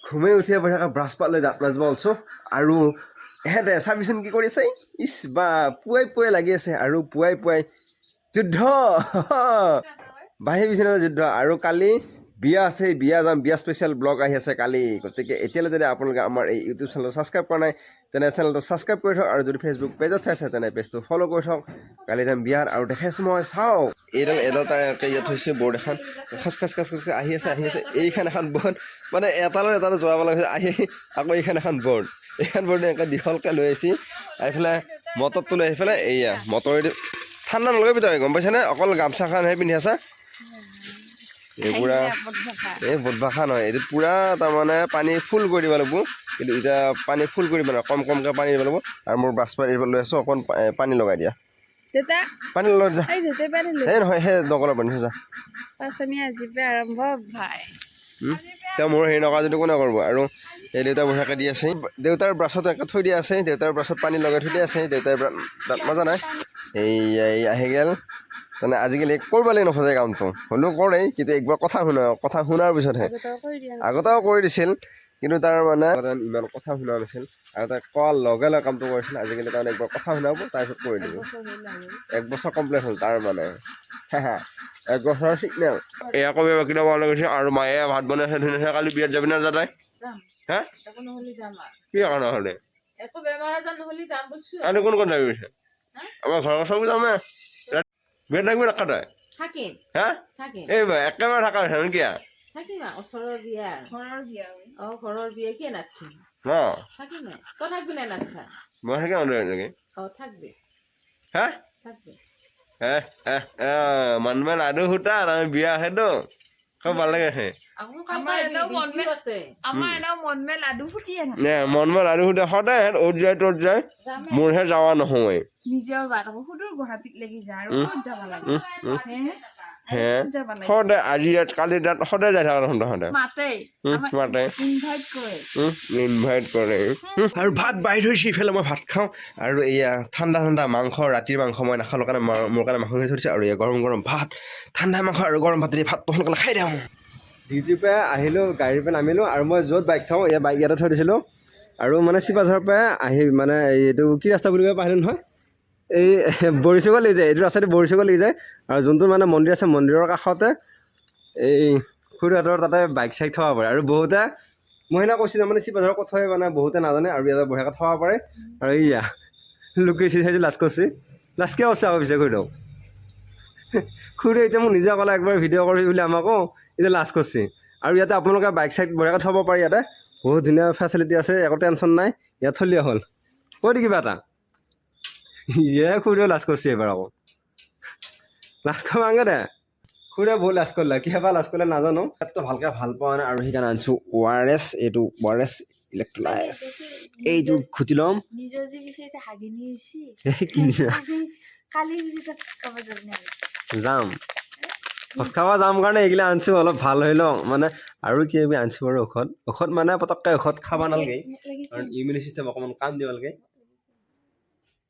ঘুমাই উঠি বহি থকা ব্ৰাছ পাত লৈ দাঁত মাজিব ওলছো আৰু এহেঁতে চাবিচোন কি কৰিছে ইচ বা পুৱাই পুৱাই লাগি আছে। আৰু পুৱাই পুৱাই যুদ্ধ। বাঢ়ি বিচনা যুদ্ধ। আৰু কালি বিয়া আছে, বিয়া যাম, বিয়া স্পেচিয়েল ব্লগ আহি আছে কালি। গতিকে এতিয়ালৈ যদি আপোনালোকে আমাৰ এই ইউটিউব চেনেলটো ছাবস্ক্ৰাইব কৰা নাই, তেনে চেনেলটো ছাবস্ক্ৰাইব কৰি থওক আৰু যদি ফেচবুক পেজত চাইছে, তেনে পেজটো ফ'ল' কৰি থওক। কালি যাম বিয়াত আৰু দেখাইছোঁ মই, চাওক। এইডাল এডাল তাৰ ইয়াত থৈছে বৰ্ড এখন। খাচ খাচ খাচ খাচ আহি আছে আহি আছে। এইখন এখন বৰ্ড। মানে এটালৈ এটালৈ জোৰাব লাগিছে আহি আহি আকৌ এইখন এখন বৰ্ড। এইখন বৰ্ড এনেকৈ দীঘলকৈ লৈ আহিছে। এইফালে মটৰটো লৈ আহি পেলাই এইয়া, মটৰেদি ঠাণ্ডা নলগাবি তই, গম পাইছানে? অকল গামচাখনহে পিন্ধি আছা। এই পূৰা এই বদবাসা নহয় এইটো পূৰা তাৰমানে পানী ফুল কৰি দিব লাগিব। কিন্তু এতিয়া পানী ফুল কৰি দিব কম কমকৈ পানী দিব লাগিব। আৰু মোৰ ব্ৰাছ পানী লৈ আছোঁ অকণ পানী লগাই দিয়া। পানী লৈ যা। এই নহয় সেই পানী যা? তেওঁ মোৰ হেৰি নকৰা যদি কোনে কৰিব? আৰু এই দেউতা বঢ়িয়াকৈ দি আছে। দেউতাৰ ব্ৰাছত এনেকৈ থৈ দিয়া আছে দেউতাৰ ব্ৰাছত পানী লগাই থৈ দিয়া আছে দেউতাই ব্ৰা- দাঁত মাজা নাই। এই আহি গ'ল। মানে আজিকালি কৰিবলে নোখোজে কামটো। হ'লেও কৰে কিন্তু একবাৰ কথা শুনা কথা শুনাৰ পিছতহে। আগতেও কৰি দিছিল কিন্তু তাৰ মানে ইমান কথা শুনা নাছিল। আগতে কোৱাৰ লগে লগে কামটো কৰিছিল আজিকালি তাৰমানে একবাৰ কথা শুনাব তাৰপিছত কৰি দিব। এক বছৰ কমপ্লিট হ'ল তাৰ মানে। এক বছৰৰ চিগনেল এয়া কবি বাকী বনাব গৈছে আৰু মায়ে ভাত বনাইছে ধুনীয়াকৈ কালি বিয়াত যাবি না যাতাই হে? আৰু। কি কাৰণে হ'লে যাম কোন কোন যাবি? আমাৰ ঘৰৰ চব যামে। বিয়াত থাকিবি নাকা তই থাকিম। হা? এই বা, একেবাৰে থাকা হৈছে নেকি আ? থাকিম আৰু ওচৰৰ বিয়া। ঘৰৰ বিয়া অ ঘৰৰ বিয়া কিয় নাথাকিম ন থাকিম। তই থাকবি নাই নাথা মই থাকি মানুহ নেকি অ থাকবি। হা? থাকবি। মানুহে লাডু সূতা আমি বিয়া আছেতো খুব ভালো লাগে খাই। আকৌ আমাৰ এনেও মন কাম আছে। আমাৰ এনেও মন মে লাডু থাকে সূতা সদায় অ'ত যায় ত'ত যায়। মোৰহে যাৱা নহয় গুৱাহাটীত লাগি যায় আৰু ক'ত যাব লাগে। হে? সদায় আজি ইয়াত কালি সদায় যাই থকা মাতে মাতে। ইনভাইট কৰে। আৰু ভাত বাঢ়ি থৈছে ইফালে মই ভাত খাওঁ। আৰু এয়া ঠাণ্ডা ঠাণ্ডা মাংস ৰাতিৰ মাংস মই নাখালোঁ কাৰণে মোৰ কাৰণে মাংস থৈ আৰু এয়া গৰম গৰম ভাত ঠাণ্ডা মাংস আৰু গৰম ভাত দি ভাতটো সোনকালে খাই দিওঁ। ডিউটিৰ পৰা আহিলোঁ গাড়ীৰ পৰা নামিলোঁ আৰু মই য'ত বাইক থওঁ এয়া বাইক ইয়াতে থৈ দিছিলোঁ। আৰু মানে চিপাঝাৰৰ পৰা আহি মানে এইটো কি ৰাস্তা বুলি কয় পাহিলোঁ নহয়। এই বৰিচুকত লাগি যায়, এইটো ৰাস্তাটো বৰিচুকত লাগি যায় আৰু যোনটো মানে মন্দিৰ আছে, মন্দিৰৰ কাষতে এই খুৰীহঁতৰ তাতে বাইক চাইক থ'ব পাৰে আৰু বহুতে, মই সেইদিনা কৈছিলোঁ মানে চিপাঝাৰৰ ক'ত মানে বহুতে নাজানে আৰু ইয়াতে বঢ়িয়াকৈ থ'ব পাৰে আৰু এইয়া লোকেশ্যন চাইছোঁ লাজ কৰিছে। লাজ কিয় কৈছে আকৌ পিছে খুৰীদেউ খুৰীদেউ এতিয়া মোক নিজে ক'লে একবাৰ ভিডিঅ' কৰি বুলি আমাকো এতিয়া লাজ কৰিছে। আৰু ইয়াতে আপোনালোকে বাইক চাইক বঢ়িয়াকৈ থ'ব পাৰে ইয়াতে। বহুত ধুনীয়া ফেচিলিটি আছে, একো টেনশ্যন নাই, ইয়াত থ'লেই হ'ল। কৈ দি কিবা এটা। ইয়ে খুৰীদেউ লাজ কৰিছে এইবাৰ আকৌ। লাজ কৰিব মাগে দে খুৰীদেউ বহুত লাজ কৰিলে কিহবা লাজ কৰিলে নাজানো। ইয়াততো ভালকৈ ভাল পোৱা নাই আৰু সেইকাৰণে আনিছোঁ অ' আৰ এছ এইটো অ' আৰ এছ ইলেক্ট্ৰলাইট এইটো খুটি ল'ম। খাব যাম। খোজ খাব যাম কাৰণে এইগিলা আনিছোঁ অলপ ভাল হৈ লওঁ। মানে আৰু কিবা কিবি আনিছোঁ বাৰু ঔষধ। ঔষধ মানে পটককৈ ঔষধ খাব নালাগে। কাৰণ ইমিউনি চিষ্টেম অকণমান কাম দিব লাগে।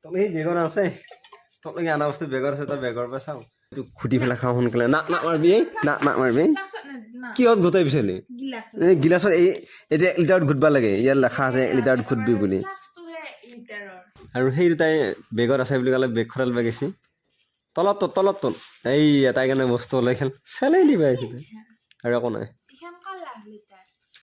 সেই বেগত আছে। তই অনা বস্তু বেগত আছে, তই বেগৰ পৰা চাওঁ। এইটো খুটি পেলাই খাওঁ সোনকালে। না না, মাৰবি এই, না না, মাৰবি কিহত গোটাই পিছলি। এই গিলাচত এই এতিয়া এক লিটাৰত ঘুটবা লাগে, ইয়াত লেখা আছে লিটাৰত ঘুটবি বুলি। আৰু সেই দুটাই বেগত আছে বুলি ক'লে বেগ খৰাল বেগ আছে তলত তল তলত তল এই এটাই কাৰণে বস্তু ওলাই খেল। চেলাই দিবা আহিছিলে আৰু একো নাই।